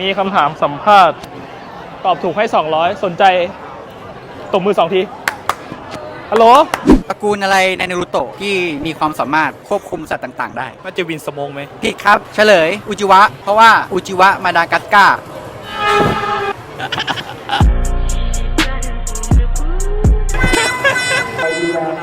มีคำถามสัมภาษณ์ ตอบถูกให้ 200 สนใจตบมือสองทีฮัลโหลตระกูลอะไรในนารูโตะที่มีความสามารถควบคุมสัตว์ต่าง ๆ ได้น่าจะวินสมงไหมผิดครับ เฉลย อุจิวะ เพราะว่าอุจิวะมาดากัสการ์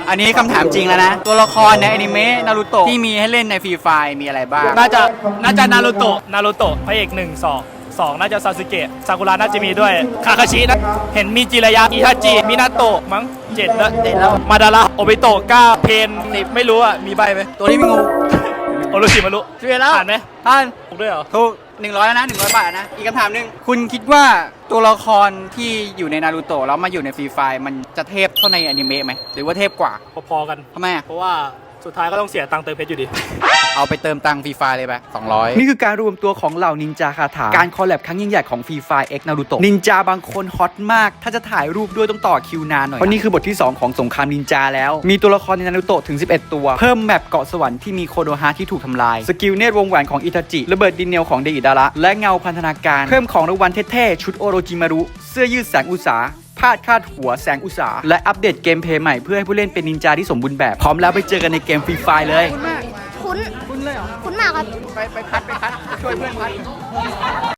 อันนี้คำถามจริงแล้วนะ ตัวละครในอนิเมะนารูโตะที่มีให้เล่นในฟรีไฟมีอะไรบ้าง น่าจะน่าจะนารูโตะนารูโตะพระเอกหนึ่งสอง สองน่าจะซาสึเกะซากุระน่าจะมีด้วย คาคาชินะเห็นมีจิรายะอิทาจิ มินาโตะมั้งเจ็ดแล้วเจ็ดแล้ว มาดาระโอเบโตะเก้าเพนสิบไม่รู้อะ มีใบไหมตัวนี้มีงูโอรุชิมารุช่วยแล้วผ่านไหมท่านถูกด้วยเหรอถูกหนึ่งร้อยแล้วนะหนึ่งร้อยบาทนะ อีกคำถามหนึ่งคุณคิดว่าตัวละครที่อยู่ในนารูโตะแล้วมาอยู่ในฟรีไฟมันจะเทพเท่าในอนิเมะไหมหรือว่าเทพกว่า พอๆกันทำไมอะเพราะว่าสุดท้ายก็ต้องเสียตังค์เติมเพชรอยู่ดี เอาไปเติมตังฟรีไฟเลยไปสองร้อยนี่คือการรวมตัวของเหล่านินจาคาถา การคอลแลบครั้งยิ่งใหญ่ของฟรีไฟเอ็กนารูโตะนินจาบางคนฮอตมาก ถ้าจะถ่ายรูปด้วยต้องต่อคิวนานหน่อยเพราะนี่คือบทที่ 2 ของสงครามนินจาแล้ว มีตัวละครในนารูโตะถึง 11 ตัว เพิ่มแมปเกาะสวรรค์ที่มีโคโนฮะที่ถูกทำลาย สกิลเนตรวงแหวนของอิตาจิระเบิดดินเนลของเดอิดาระและเงาพันธนาการ เพิ่มของรางวัลเท่ๆชุดโอโรจิมารุเสื้อยืดแสงอุตสาพาดคาดหัวแสงอุตสาและอัปเดตเกมเพลย์ใหม่เพื่อให้ผู้เล่นเป็นนินจาที่สมบูรณ์แบบพร้อมแล้วไปเจอกันในเกมฟรีไฟเลย คุ้น คุณเลยเหรอ คุ้นมากครับ ไปไปพัดไปพัดช่วยเพื่อนพัด